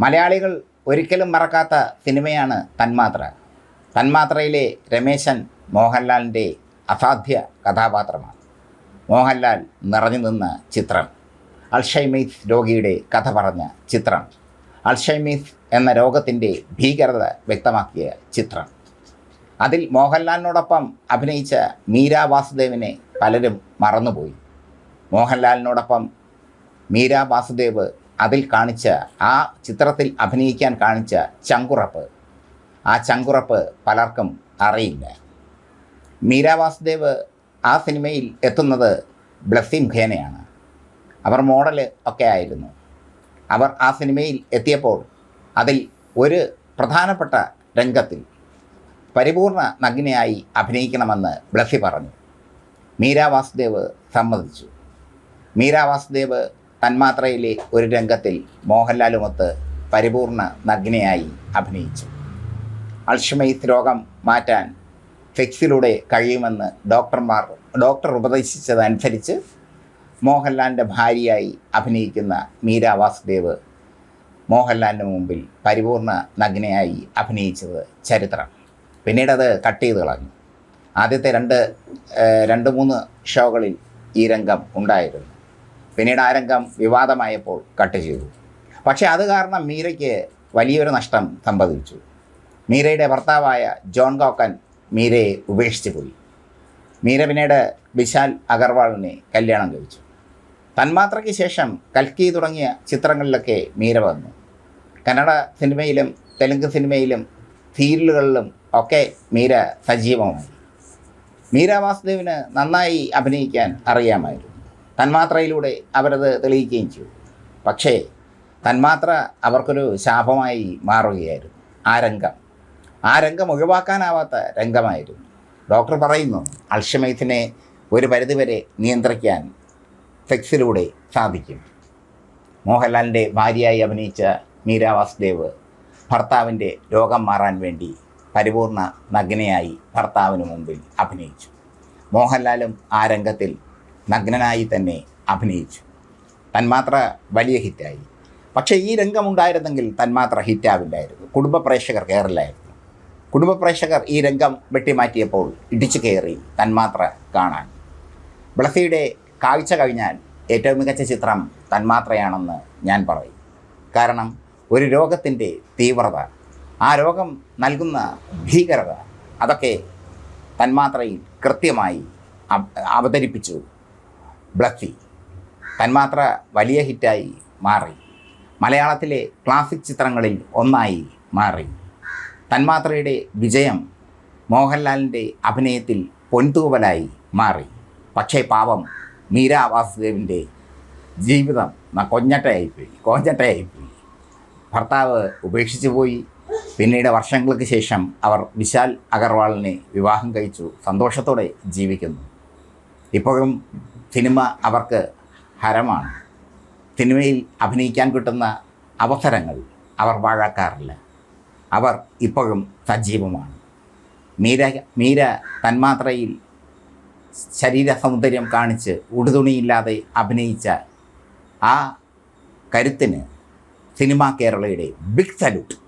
മലയാളികൾ ഒരിക്കലും മറക്കാത്ത സിനിമയാണ് തന്മാത്ര. തന്മാത്രയിലെ രമേശൻ മോഹൻലാലിന്റെ അസാധ്യ കഥാപാത്രമാണ്. മോഹൻലാൽ നിറഞ്ഞു നിന്ന ചിത്രം. അൾഷൈമീസ് രോഗിയുടെ കഥ പറഞ്ഞ ചിത്രം. അൾഷൈമീസ് എന്ന രോഗത്തിന്റെ ഭീകരത വ്യക്തമാക്കിയ ചിത്രം. അതിൽ മോഹൻലാലിനോടൊപ്പം അഭിനയിച്ച മീര വാസുദേവിനെ പലരും മറന്നുപോയി. മോഹൻലാലിനോടൊപ്പം മീര വാസുദേവ് അതിൽ കാണിച്ച ആ ചിത്രത്തിൽ അഭിനയിക്കാൻ കാണിച്ച ചങ്കുറപ്പ്. ആ ചങ്കുറപ്പ് പലർക്കും അറിയില്ല. മീര വാസുദേവ് ആ സിനിമയിൽ എത്തുന്നത് ബ്ലസ്സി മുഖേനയാണ് അവർ മോഡൽ ഒക്കെ ആയിരുന്നു. അവർ ആ സിനിമയിൽ എത്തിയപ്പോൾ അതിൽ ഒരു പ്രധാനപ്പെട്ട രംഗത്തിൽ പരിപൂർണ നഗ്നയായി അഭിനയിക്കണമെന്ന് ബ്ലസ്സി പറഞ്ഞു. മീര വാസുദേവ് സമ്മതിച്ചു. മീര വാസുദേവ് തന്മാത്രയിലെ ഒരു രംഗത്തിൽ മോഹൻലാലുമൊത്ത് പരിപൂർണ നഗ്നയായി അഭിനയിച്ചു. അൾഷമൈസ് രോഗം മാറ്റാൻ ഫെക്സിലൂടെ കഴിയുമെന്ന് ഡോക്ടർമാർ ഡോക്ടർ ഉപദേശിച്ചതനുസരിച്ച് മോഹൻലാലിന്റെ ഭാര്യയായി അഭിനയിക്കുന്ന മീര വാസുദേവ് മോഹൻലാലിന് മുമ്പിൽ പരിപൂർണ നഗ്നയായി അഭിനയിച്ചത് ചരിത്രം. പിന്നീട് അത് കട്ട് ചെയ്ത് കളഞ്ഞു. ആദ്യത്തെ രണ്ട് രണ്ട് മൂന്ന് ഷോകളിൽ ഈ രംഗം ഉണ്ടായിരുന്നു. പിന്നീട് ആ രംഗം വിവാദമായപ്പോൾ കട്ട് ചെയ്തു. പക്ഷേ അത് കാരണം മീരയ്ക്ക് വലിയൊരു നഷ്ടം സംഭവിച്ചു. മീരയുടെ ഭർത്താവായ ജോൺ കോക്കൻ മീരയെ ഉപേക്ഷിച്ചു പോയി. മീര പിന്നീട് വിശാൽ അഗർവാളിനെ കല്യാണം കഴിച്ചു. തന്മാത്രയ്ക്ക് ശേഷം കൽക്കി തുടങ്ങിയ ചിത്രങ്ങളിലൊക്കെ മീര വന്നു. കന്നഡ സിനിമയിലും തെലുങ്ക് സിനിമയിലും സീരിയലുകളിലും ഒക്കെ മീര സജീവമായി. മീര വാസുദേവിന് നന്നായി അഭിനയിക്കാൻ അറിയാമായിരുന്നു. തന്മാത്രയിലൂടെ അവരത് തെളിയിക്കുകയും ചെയ്തു. പക്ഷേ തന്മാത്ര അവർക്കൊരു ശാപമായി മാറുകയായിരുന്നു. ആ രംഗം. ആ രംഗം ഒഴിവാക്കാനാവാത്ത രംഗമായിരുന്നു. ഡോക്ടർ പറയുന്നു അൾഷമൈസിനെ ഒരു പരിധിവരെ നിയന്ത്രിക്കാൻ സെക്സിലൂടെ സാധിക്കും. മോഹൻലാലിന്റെ ഭാര്യയായി അഭിനയിച്ച മീര വാസുദേവ് ഭർത്താവിന്റെ രോഗം മാറാൻ വേണ്ടി പരിപൂർണ നഗ്നയായി ഭർത്താവിന് മുമ്പിൽ അഭിനയിച്ചു. മോഹൻലാലും ആ രംഗത്തിൽ നഗ്നനായി തന്നെ അഭിനയിച്ചു. തന്മാത്ര വലിയ ഹിറ്റായി. പക്ഷേ ഈ രംഗമുണ്ടായിരുന്നെങ്കിൽ തന്മാത്ര ഹിറ്റാവില്ലായിരുന്നു. കുടുംബ പ്രേക്ഷകർ കയറില്ലായിരുന്നു കുടുംബ പ്രേക്ഷകർ ഈ രംഗം വെട്ടിമാറ്റിയപ്പോൾ ഇടിച്ചു കയറി തന്മാത്ര കാണാൻ. ബ്ലസിയുടെ കാഴ്ച കഴിഞ്ഞാൽ ഏറ്റവും മികച്ച ചിത്രം തന്മാത്രയാണെന്ന് ഞാൻ പറയും. കാരണം ഒരു രോഗത്തിന്റെ തീവ്രത ആ രോഗം നൽകുന്ന ഭീകരത അതൊക്കെ തന്മാത്രയിൽ കൃത്യമായി അവതരിപ്പിച്ചു. ബ്ലസ്സി തന്മാത്ര വലിയ ഹിറ്റായി മാറി. മലയാളത്തിലെ ക്ലാസിക് ചിത്രങ്ങളിൽ ഒന്നായി മാറി. തന്മാത്രയുടെ വിജയം മോഹൻലാലിന്റെ അഭിനയത്തിൽ പൊൻതൂവലായി മാറി. പക്ഷേ പാവം മീര വാസുദേവിന്റെ ജീവിതം കൊഞ്ഞട്ടയായിപ്പോയി കോഞ്ഞട്ടയായിപ്പോയി. ഭർത്താവ് ഉപേക്ഷിച്ചു പോയി. പിന്നീട് വർഷങ്ങൾക്ക് ശേഷം അവർ വിശാൽ അഗർവാളിനെ വിവാഹം കഴിച്ചു സന്തോഷത്തോടെ ജീവിക്കുന്നു. ഇപ്പോഴും സിനിമ അവർക്ക് ഹരമാണ്. സിനിമയിൽ അഭിനയിക്കാൻ കിട്ടുന്ന അവസരങ്ങൾ അവർ വാഴാക്കാറില്ല. അവർ ഇപ്പോഴും സജീവമാണ്. മീര മീര തന്മാത്രയിൽ ശരീര സൗന്ദര്യം കാണിച്ച് ഉടുതുണിയില്ലാതെ അഭിനയിച്ച ആ കരുത്തിന് സിനിമാ കേരളയുടെ ബിഗ് സല്യൂട്ട്